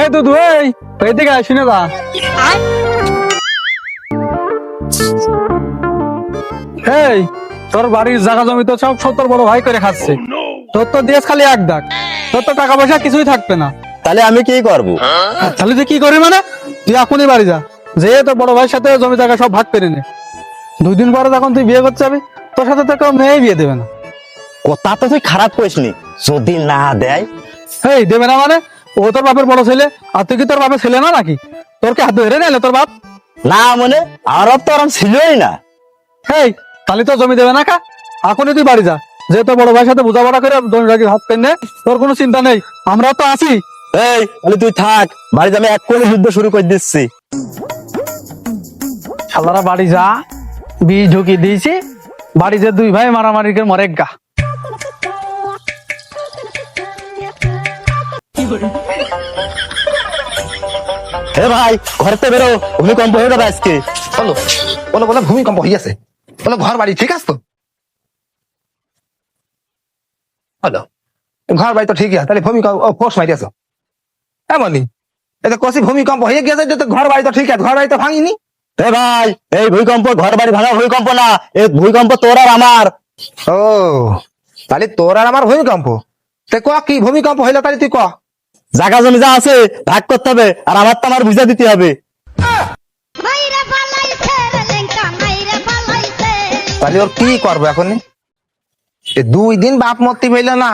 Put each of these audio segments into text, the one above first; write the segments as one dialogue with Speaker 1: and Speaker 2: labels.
Speaker 1: এই দুধু এই এদিকে আয় শুনে যা। এই তোর বাড়ির জায়গা জমি তো সব সত্তর বড় ভাই করে খাচ্ছে। তোর তো দেশ খালি এক ডাক তোর তো টাকা পয়সা কিছুই থাকবে না।
Speaker 2: তাহলে আমি কি করব?
Speaker 1: তাহলে তুই কি করবি মানে? তুই এখনই বাড়ি যা। যে তোর বড় ভাইয়ের সাথে জমি জায়গা সব ভাগ করে নে। দুই দিন পরে যখন তুই বিয়ে করতে যাবি তোর সাথে তো কেউ মেয়ে বিয়ে দেবে না।
Speaker 2: কথা তো তুই খারাপ করিসনি। যদি না দেয়।
Speaker 1: এই দেবে না মানে? ও তোর বাপের বড় ছেলে? আর তুই কি তোর বাপের ছেলে না নাকি? তোর কি হাত ধরে নিলে তোর বাপ?
Speaker 2: না মানে আর তো আরাম ছিলই না।
Speaker 1: এই তাহলে তো জমি দেবে না কা? এখনই তুই বাড়ি যা। যে তোর বড় ভাইয়ের সাথে বোঝাপড়া করে জমি রাখি হাত পেন তোর কোনো চিন্তা নেই। আমরা তো আছি।
Speaker 2: এই তাহলে তুই থাক। বাড়িতে আমি এক কোণে যুদ্ধ শুরু করে দিচ্ছি।
Speaker 1: শালারা বাড়ি যা বি ঢুকিয়ে দিয়েছি। বাড়ি যে দুই ভাই মারামারি করে মরে গা।
Speaker 2: হে ভাই ঘরতে বেরো ভূমিকম্প হয়ে যাবে আজকে।
Speaker 3: বলো বলো বলো ভূমিকম্প হইয়াছে বলো ঘর বাড়ি ঠিক আছে তো? হলো ঘর বাড়ি তো ঠিকই আছে তাহলে ভূমিকম্প ফোর্স মারি আছো বলি। এটা কষি ভূমিকম্প হয়ে গেছে যে তো ঘর বাড়ি তো ঠিক আছে ঘর বাড়ি তো ভাঙিনি।
Speaker 2: হে ভাই এই ভূমিকম্প ঘর বাড়ি ভাঙা ভূমিকম্প না এই ভূমিকম্প তোর আর আমার।
Speaker 3: ও তাহলে তোর আর আমার ভূমিকম্প। তে ক কি ভূমিকম্প হইল তাহলে তুই ক?
Speaker 2: জায়গা জমি যা আছে ভাগ করতে হবে আর আমার তো আমার বুঝা দিতে হবে।
Speaker 3: তাহলে ওর কি করব এখন? দুই দিন বাপ মরতে হইল না।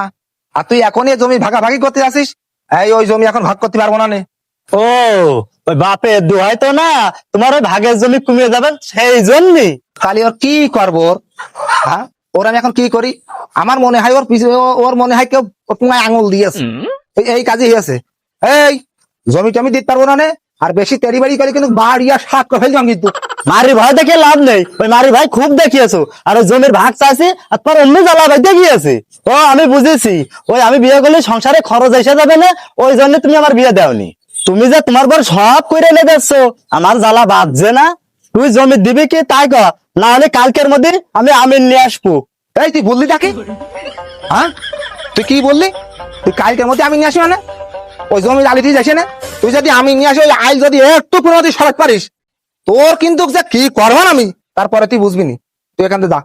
Speaker 3: আর তুই এখনই জমি ভাগাভাগি করতে আসিস? এই ওই জমি এখন ভাগ করতে পারব না নে।
Speaker 2: ও ওই বাপে দোহাই তো না তোমার ওই ভাগের জমি কমিয়ে যাবেন সেই জন্যই
Speaker 3: তাহলে ওর কি করব ওর? হ্যাঁ? ওর আমি এখন কি করি? আমার মনে হয় ওর পিছনে ওর মনে হয় কেউ আঙুল দিয়েছে। এই- কাজে হয়েছে এই, জমি টমি দিতে পারব না আর বেশি তেরি বাড়ি করে কিন্তু বাড়িয়া শাক করে ফেললাম কিন্তু।
Speaker 2: মারি ভয় দেখে লাভ নেই। ওই মারি ভাই খুব দেখিয়েছো। আর ওই জমির ভাগ চাইছি, আর তোর অন্য জ্বালা ভাই দেখিয়েছে। ও আমি বুঝেছি, ওই আমি বিয়ে করলে সংসারে খরচ এসে যাবে না, ওই জন্য তুমি আমার বিয়ে দেওনি। তুমি যে তোমার পর সব করে এনে দিচ্ছ আমার জ্বালা বাঁধছে না। তুই জমি দিবি কি তাই কর না হলে কালকের মধ্যে আমি আমিন নিয়ে আসব।
Speaker 3: এই, তুই বললি তাকে? হ্যাঁ? তুই কি বললি? তুই কালকের মধ্যে আমি নিয়ে আসি মানে? ওই জমি আলি দিয়ে যাচ্ছে না? তুই যদি আমি নিয়ে আসি ওই আইল যদি একটু পুরোনো সরাতে পারিস তোর কিন্তু যে কি করব না আমি তারপরে তুই বুঝবি নি। তুই এখান থেকে যা।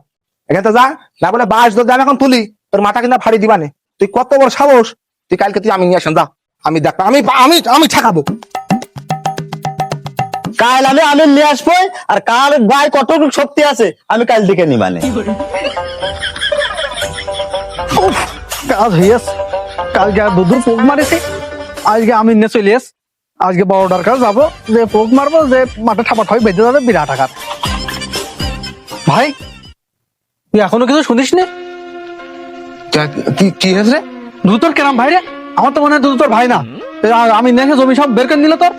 Speaker 3: এখান থেকে যা না বলে বাস যদি আমি এখন তুলি তোর মাথা কিন্তু ফাড়ি দিবানে তুই কত বড় সাহস তুই কালকে তুই আমি নিয়ে আসেন যা। আমি দেখ আমি আমি আমি ঠেকাবো।
Speaker 2: কাল আমি আমিন নিয়ে আসব আর কাল ভাই কতটুকু শক্তি আছে আমি কাল দিকে নিবানে।
Speaker 1: কাজ হইয়াস কালকে আর দুধুর পোক মারেছে। আজকে আমি নিয়ে চলে এস আজকে বড়টার কাছে যাব যে পোক মারবো যে মাঠে ঠাপা ঠাপি বেঁধে যাবে বিরাট আকার ভাই তুই এখনও কিছু শুনিস নি?
Speaker 3: কি হয়েছে রে?
Speaker 1: দুধ কেরাম ভাই রে আমার তো মনে হয় দুধ তোর ভাই না। আমি দেখে জমি সব বের করে নিল তোর।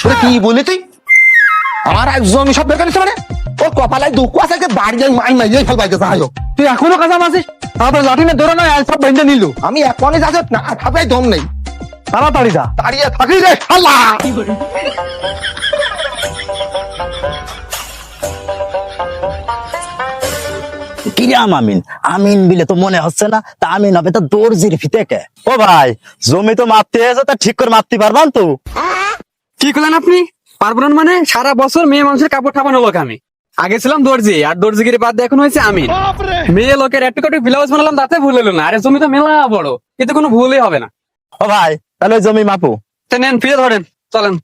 Speaker 3: তোরা কি বলি তুই? আমার এক জমি সব বের করে বেকার মানে? ওর কপালায় দুঃখ আছে বাড়ি যাই মাই মাই যাই ফেলবাই যাই
Speaker 1: তুই এখনও কাজা মাছিস? তারপরে লাঠি নিয়ে ধরে নয় সব বেঁধে নিল।
Speaker 3: আমি এখনই যাচ্ছি না দম নেই।
Speaker 1: তাড়াতাড়ি যা।
Speaker 3: দাঁড়িয়ে থাকি রে শালা।
Speaker 2: কিরাম আমিন? আমিন বিলে তো মনে হচ্ছে না তা আমিন হবে তো দর্জির ফিতে কে? ও ভাই জমি তো মাপতে এসে তা ঠিক করে মাপতে পারবান তো?
Speaker 4: কি করলেন আপনি? পারবেন না মানে সারা বছর মেয়ে মানুষের কাপড় ঠাপানো লোক আমি। আগে ছিলাম দর্জি আর দর্জি দর্জিগিরি বাদ দিয়ে এখন হয়েছে আমি মেয়ে লোকের একটু একটু ব্লাউজ বানালাম তাতে ভুল হলো না। আরে জমি তো মেলা বড় এতে কোনো ভুলই হবে না।
Speaker 2: ও ভাই তাহলে জমি মাপু।
Speaker 4: নেন ফিরে ধরেন চলেন।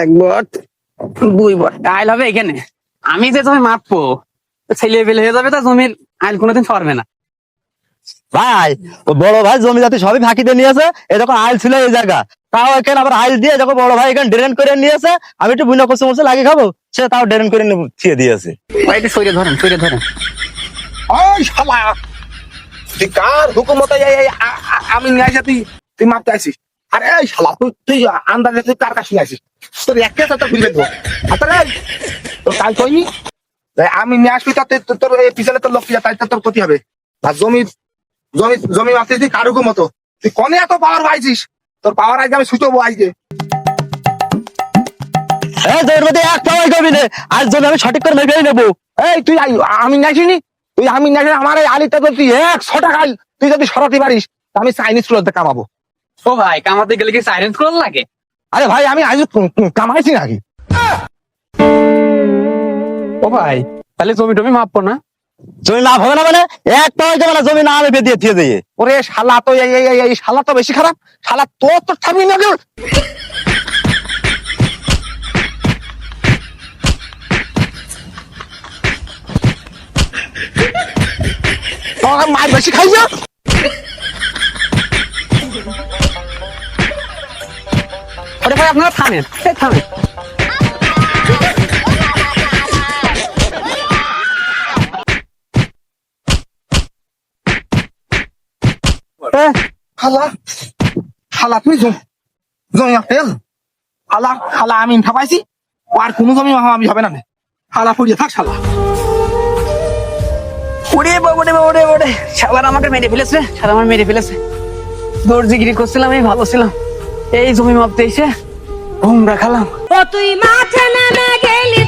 Speaker 4: এক বট দুই বট। আইল হবে এখানে। আমি যে জমি মাপবো ছেলে বেলে হয়ে যাবে তা জমির আইল কোনোদিন সরবে না।
Speaker 2: ভাই ও বড় ভাই জমি জাতি সবই ফাঁকি দিয়ে নিয়েছে এই যখন আইল ছিল এই জায়গা। তাও এখানে আবার আইল দিয়ে যখন বড় ভাই এখানে ড্রেন করে নিয়েছে আমি একটু বুনা কষ্ট মরছে লাগে খাব সে তাও ড্রেন করে নিয়ে থিয়ে দিয়েছে
Speaker 4: ভাই একটু সইরে ধরেন সইরে ধরেন।
Speaker 3: শালা! তুই কার আমি নিয়ে আসি তুই তুই মাপতে আসিস। আরে এই শালা তুই তুই আন্দাজে তুই কার কাছে আসিস? তোর একে সাথে ঘুরে দেবো। আরে তোর কাল কইনি আমি নিয়ে আসবি তা তোর এই পিছনে তোর লোক তাই তোর ক্ষতি হবে। আর জমি জমি জমি মাপতে তুই কার হুকুম মতো তুই কনে এত পাওয়ার পাইছিস? তোর পাওয়ার আজকে আমি সুচবো আজকে।
Speaker 2: মধ্যে এক না আজ আমি সঠিক করে মেপেই নেব।
Speaker 3: এই তুই আমি তুই আমি আমার এই আলিটা তো তুই একশো টাকা তুই যদি সরাতে পারিস আমি চাইনিজ কামাবো।
Speaker 4: ও ভাই কামাতে গেলে কি সাইলেন্স করার লাগে?
Speaker 3: আরে ভাই আমি আজ কামাইছি নাকি?
Speaker 4: ও ভাই তাহলে জমি টমি মাপবো না?
Speaker 2: জমি না হবে না মানে এক টাকা দেবে না, জমি না আমি বেঁধে দিয়ে দিয়ে।
Speaker 3: ওরে শালা তো এই শালা তো বেশি খারাপ। শালা তোর তো থাকবি না কেউ। মার বেশি খাই
Speaker 4: ভাই, আপনারা থামেন। থামেন।
Speaker 3: জম ফেল আমি আর কোনো জমি আমি হবে না পড়িয়ে থাক শালা।
Speaker 4: ওরে আমাকে মেরে ফেলেছে। আমার মেরে ফেলেছে। দর্জিগিরি করছিলাম এই ভালো ছিলাম। এই জমি মাপতে এসে ঘুমরা খালাম।
Speaker 5: ও তুই নেমে গেলি